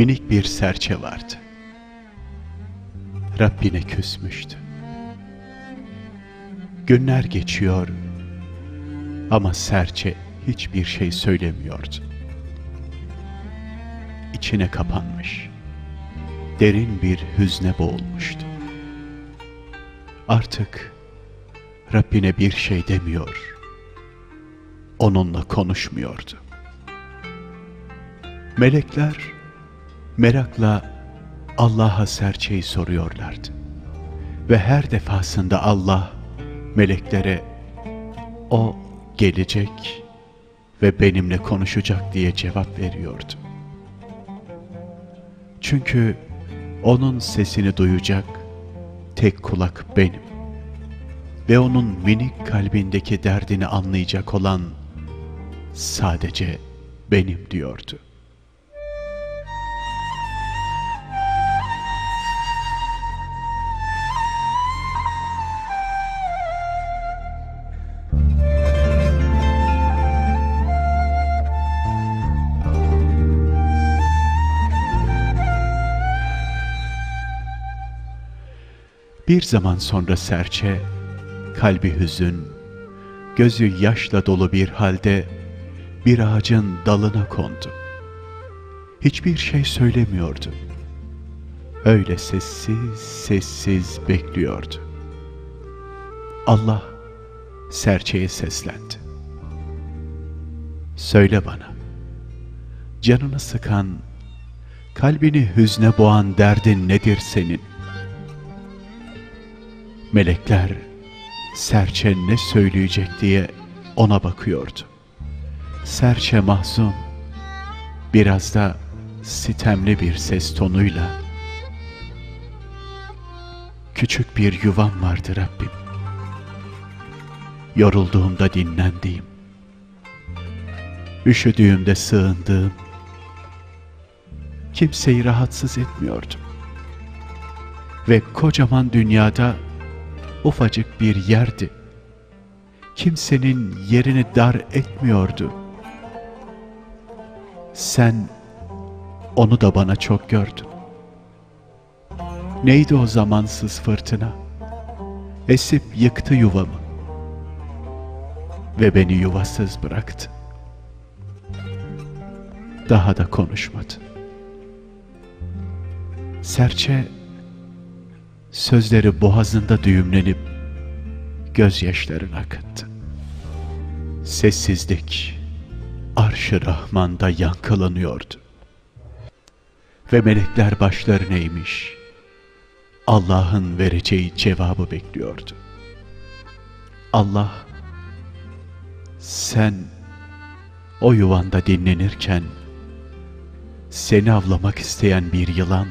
minik bir serçe vardı. Rabbine küsmüştü. Günler geçiyor ama serçe hiçbir şey söylemiyordu. İçine kapanmış, derin bir hüzne boğulmuştu. Artık Rabbine bir şey demiyor, onunla konuşmuyordu. Melekler merakla Allah'a serçeyi soruyorlardı. Ve her defasında Allah meleklere o gelecek ve benimle konuşacak diye cevap veriyordu. Çünkü onun sesini duyacak tek kulak benim ve onun minik kalbindeki derdini anlayacak olan sadece benim diyordu. Bir zaman sonra serçe, kalbi hüzün, gözü yaşla dolu bir halde bir ağacın dalına kondu. Hiçbir şey söylemiyordu. Öyle sessiz sessiz bekliyordu. Allah serçeye seslendi. Söyle bana, canını sıkan, kalbini hüzne boğan derdin nedir senin? Melekler serçe ne söyleyecek diye ona bakıyordu. Serçe mahzun, biraz da sitemli bir ses tonuyla Küçük bir yuvam vardı Rabbim. Yorulduğumda dinlendiğim, üşüdüğümde sığındığım, kimseyi rahatsız etmiyordum. Ve kocaman dünyada ufacık bir yerdi. Kimsenin yerini dar etmiyordu. Sen onu da bana çok gördün. Neydi o zamansız fırtına? Esip yıktı yuvamı ve beni yuvasız bıraktı. Daha da konuşmadı. Serçe sözleri boğazında düğümlenip gözyaşlarını akıttı. Sessizlik arş-ı Rahman'da yankılanıyordu. Ve melekler başlarını eğmiş, Allah'ın vereceği cevabı bekliyordu. Allah, sen o yuvanda dinlenirken, seni avlamak isteyen bir yılan,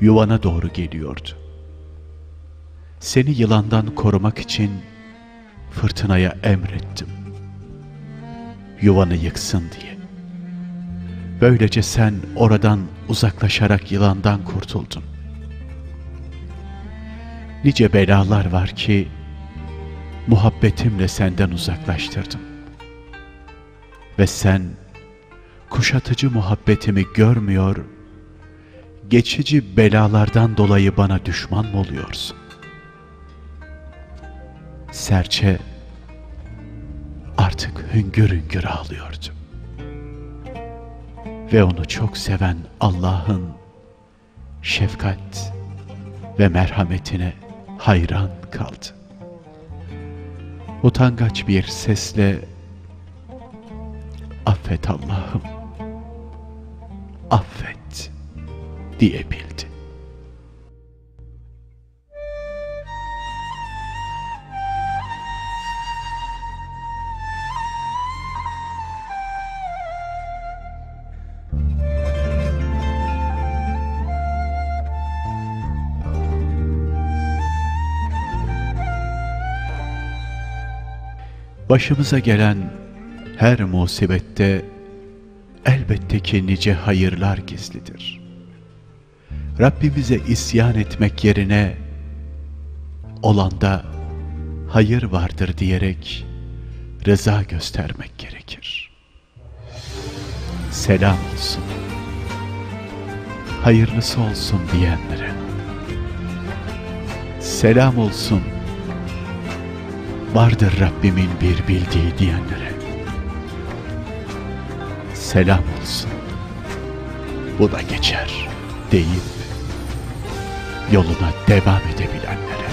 yuvana doğru geliyordu. Seni yılandan korumak için fırtınaya emrettim. Yuvanı yıksın diye. Böylece sen oradan uzaklaşarak yılandan kurtuldun. Nice belalar var ki muhabbetimle senden uzaklaştırdım. Ve sen kuşatıcı muhabbetimi görmüyor, geçici belalardan dolayı bana düşman mı oluyorsun? Serçe artık hüngür hüngür ağlıyordu. Ve onu çok seven Allah'ın şefkat ve merhametine hayran kaldı. Utangaç bir sesle affet Allah'ım, affet diyebildi. Başımıza gelen her musibette elbette ki nice hayırlar gizlidir. Rabbimize isyan etmek yerine olanda hayır vardır diyerek rıza göstermek gerekir. Selam olsun hayırlısı olsun diyenlere. Selam olsun vardır Rabbimin bir bildiği diyenlere. Selam olsun bu da geçer deyip yoluna devam edebilenlere.